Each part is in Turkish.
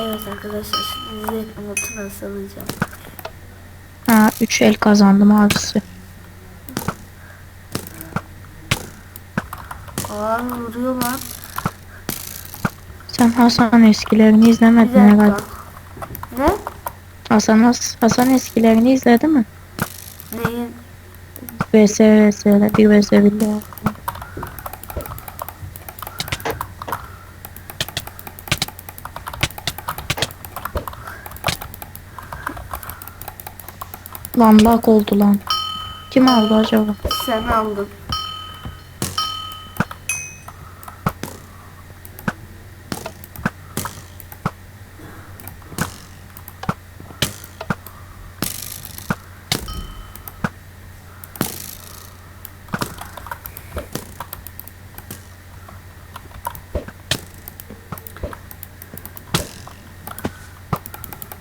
Evet arkadaşlar şimdi notu nasıl alacağım. Ha 3 el kazandım abisi. Aa vuruyor lan. Sen Hasan eskilerini izlemedin dakika. herhalde. Ne? Hasan, Hasan eskilerini izledi mi? Neyin? VS VS'de bir VS bildi. Lan bak oldu lan. Kim aldı acaba? Sen aldın.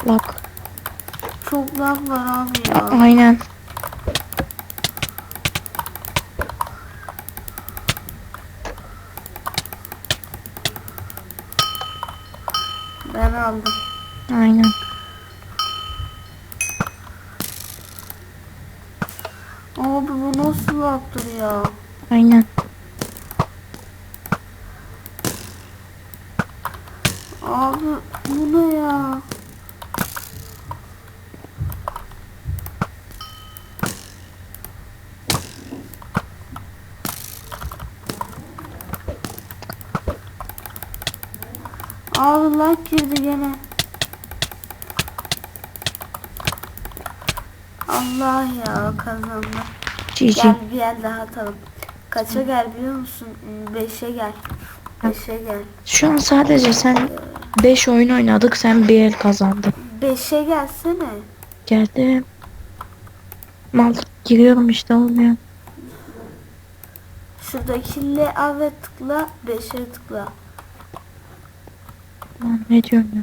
Bak. Çok lag var abi ya. aynen. Ben aldım. Aynen. Abi bu nasıl lagdır ya? Aynen. Abi bu ne ya? Abi lag girdi gene. Allah ya kazandı. GG. Gel bir el daha atalım. Kaça gel biliyor musun? 5'e gel. 5'e gel. Şu an sadece sen 5 oyun oynadık sen bir el kazandın. 5'e gelsene. Geldim. Mal giriyorum işte olmuyor. Şuradaki L tıkla 5'e tıkla. Lan ne diyorsun ya?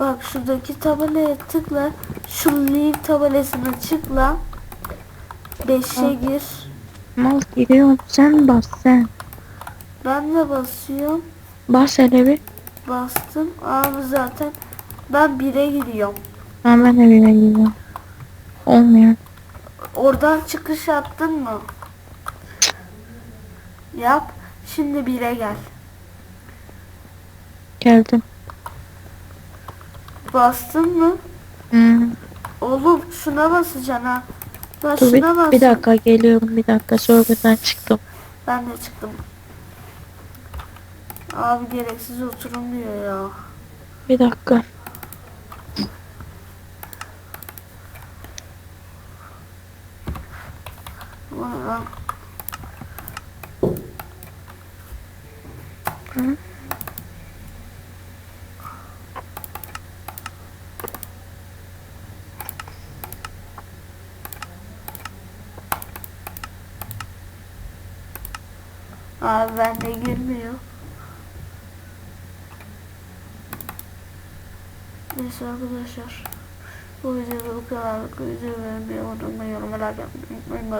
Bak şuradaki tabelaya tıkla. Şu leave tabelasına tıkla. 5'e gir. Mal giriyorum sen bas sen. Ben de basıyorum. Bas hele bir. Bastım. Abi zaten ben 1'e giriyorum. Ha ben de bir giriyorum. Olmuyor. Oradan çıkış yaptın mı? Yap. Şimdi 1'e gel. Geldim. Bastın mı? Hmm. Oğlum şuna basacaksın ha. Ben Dur bir, şuna bas. bir dakika geliyorum bir dakika sorgudan çıktım. Ben de çıktım. Abi gereksiz oturum diyor ya. Bir dakika. Vay lan. Hı? Abi bende girmiyor. Neyse arkadaşlar. Bu videoda bu kadar. Videoyu beğenmeyi unutmayın. Yorumlar yapmayı unutmayın.